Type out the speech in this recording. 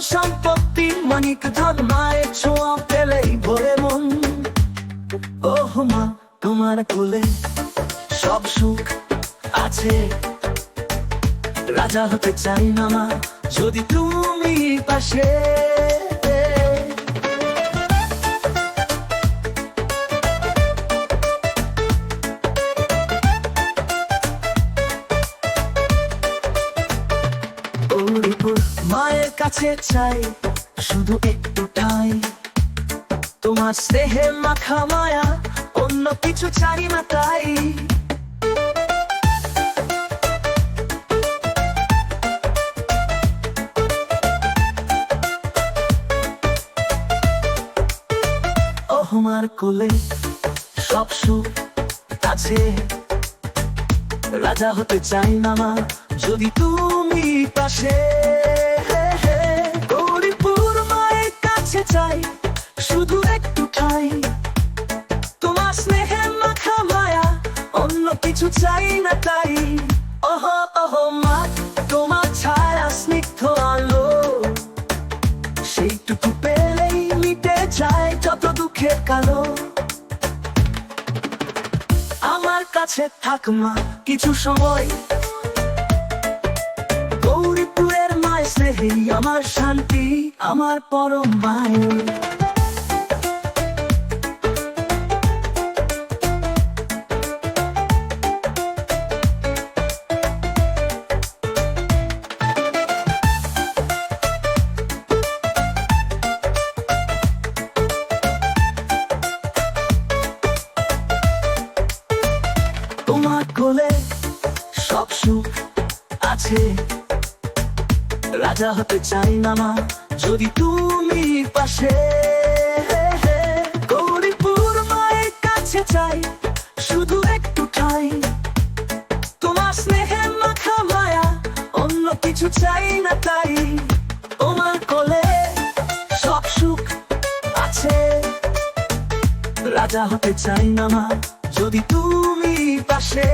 সম্পত্তি, মানিক ধন পেলেই ভরে মন। ওহ মা, তোমার কোলে সব সুখ আছে। রাজা হতে চাই না মা, যদি তুমি পাশে। গৌরীপুর মায়ের কাছে চাই, শুধু একটু তোমার স্নেহে মাখা মায়া, অন্য কিছু চাই না তাই। ওহমার কোলে সব সুখ আছে। রাজা হতে চাই না মা, যদি তুমি পাশে। শুধু একটু ঠাই। তোমার স্নেহে মাখা মায়া, অন্য কিছু চাই না তাই। ওহ ওহ মা, তোমার ছায়া স্নিগ্ধ আলো। সেইটুকু পেলেই মিটে যায় যত দুঃখের কালো। আমার কাছে থাক মা, কিছু সময়। গৌরীপুরের মায় স্নেহী আমার শান্তি, আমার পরম মায়। কোলে সব সুখ আছে। রাজা হতে চাই না মা, যদি তুমি পাশে। গৌরীপুর মায়ের কাছে চাই, শুধু একটু ঠাই। তোমার স্নেহে মাখা মায়া, অন্য কিছু চাই না তাই। তোমার কোলে সব সুখ আছে। রাজা হতে চাই না মা, যদি তুমি পাশে।